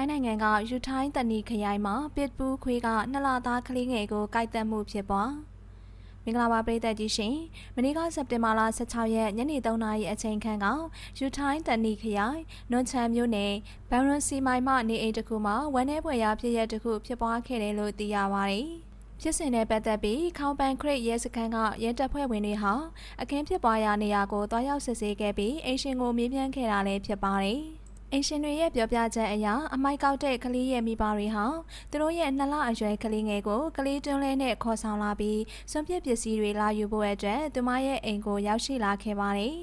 ထိုင်းနိုင်ငံကယူထိုင်းတနီခရိုင်မှာပစ်ပူးခွေးကနှစ်လသားကလေးငယ်ကိုကိုက်တက်မှုဖြစ်ပွားမင်္ဂလာပါပရိသတ်ကြီးရှင်မနေ့ကစက်တင်ဘာလ16ရက်ညနေ3နာရီအချိန်ခန့်ကယူထိုင်းတနီခရိုင်နွန်ချန်မြို့နယ်ဘန်ရွန်စီမိုင်မှနေအိမ်တစ်ခုမှာဝမ်း내ပွဲရာဖြစ်ရက်တစ်ခုဖြစ်ပွားခဲ့တယ်လို့သိရပါတယ်ဖြစ်စဉ်နဲ့ပတ်သက်ပြီးခေါင်ပန်ခရစ်ရဲစခန်းကရဲတပ်ဖွဲ့ဝင်တွေဟာအခင်းဖြစ်ပွားရာနေရာကိုတွားရောက်စစ်ဆေးခဲ့ပြီးအိမ်ရှင်ကိုမေးမြန်းခဲ့တာလည်းဖြစ်ပါတယ်။ အိမ်ရှင်တွေရဲ့ပြောပြချက်အရအမိုက်ကောက်တဲ့ကလေးရဲ့မိဘတွေဟာသူတို့ရဲ့နှစ်လအရွယ်ကလေးငယ်ကိုကလေးတွန်းလဲနဲ့ခေါ်ဆောင်လာပြီးစွန့်ပစ်ပစ္စည်းတွေလာယူဖို့အတွက်သူမရဲ့အိမ်ကိုရောက်ရှိလာခဲ့ပါတယ်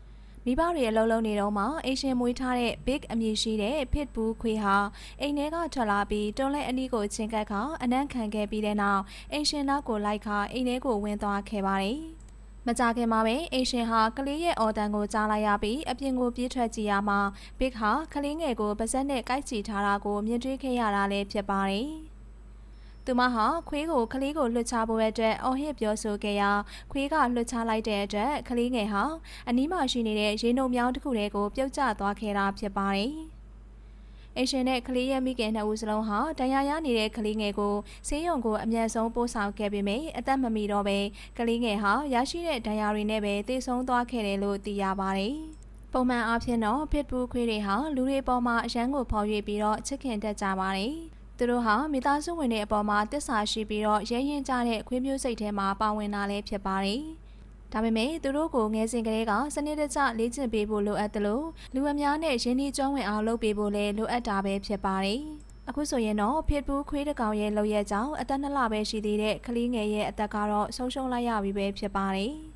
။မိဘတွေအလုံးလုံးနေတော့မှအိမ်ရှင်မွေးထားတဲ့ Big အမည်ရှိတဲ့ Pit Bull ခွေးဟာအိမ်ထဲကထွက်လာပြီးတွန်းလဲအနီးကိုချင်းကပ်ခါအနံ့ခံခဲ့ပြီးတဲ့နောက်အိမ်ရှင်နောက်ကိုလိုက်ခါအိမ်ထဲကိုဝင်သွားခဲ့ပါတယ်။ မကြခင်မှာပဲအိမ်ရှင်ဟာကလေးရဲ့အော်တန်ကိုကြားလိုက်ရပြီးအပြင်ကိုပြေးထွက်ကြည့်ရမှာ Big ဟာကလေးငယ်ကိုပါဇက်နဲ့ကိုက်ချီထားတာကိုမြင်တွေ့ခဲ့ရတာလည်းဖြစ်ပါတယ်။သူမဟာခွေးကိုကလေးကိုလွှတ်ချဖို့အတွက်အော်ဟစ်ပြောဆိုခဲ့ရာခွေးကလွှတ်ချလိုက်တဲ့အတွက်ကလေးငယ်ဟာအနီးမှာရှိနေတဲ့ရေနုံမြောင်းတစ်ခုတည်းကိုပြုတ်ကျသွားခဲ့တာဖြစ်ပါတယ်။ အရှင်နဲ့ကလေးရဲ့မိခင်နှစ်ဦးစလုံးဟာတရားရနေတဲ့ကလေးငယ်ကိုဆေးရုံကိုအမြန်ဆုံးပို့ဆောင်ခဲ့ပေမယ့်အသက်မမီတော့ပဲကလေးငယ်ဟာရရှိတဲ့ဒဏ်ရာတွေနဲ့ပဲသေဆုံးသွားခဲ့တယ်လို့သိရပါတယ်။ပုံမှန်အားဖြင့်တော့ဖစ်ဘူးခွေးတွေဟာလူတွေပေါ်မှာအရန်ကိုဖော်ရွေပြီးတော့ချစ်ခင်တတ်ကြပါတယ်။သူတို့ဟာမိသားစုဝင်တွေအပေါ်မှာတစ္ဆာရှိပြီးတော့ရဲရင်ကြတဲ့ခွေးမျိုးစိတ်ထဲမှာပါဝင်တာလည်းဖြစ်ပါတယ်။ ဒါပေမဲ့သူတို့ကိုငယ်စဉ်ကလေးကစနစ်တကျလေ့ကျင့်ပေးဖို့လိုအပ်တယ်လို့လူအများနဲ့ရင်းနှီးကျွမ်းဝင်အောင်လုပ်ပေးဖို့လည်းလိုအပ်တာပဲဖြစ်ပါတယ်။အခုဆိုရင်တော့ဖြစ်ဘူးခွေးတကောင်ရဲ့လောက်ရက်ကြောင့်အသက်နှစ်လပဲရှိသေးတဲ့ကလေးငယ်ရဲ့အသက်ကတော့ဆုံးရှုံးလိုက်ရပြီပဲဖြစ်ပါတယ်။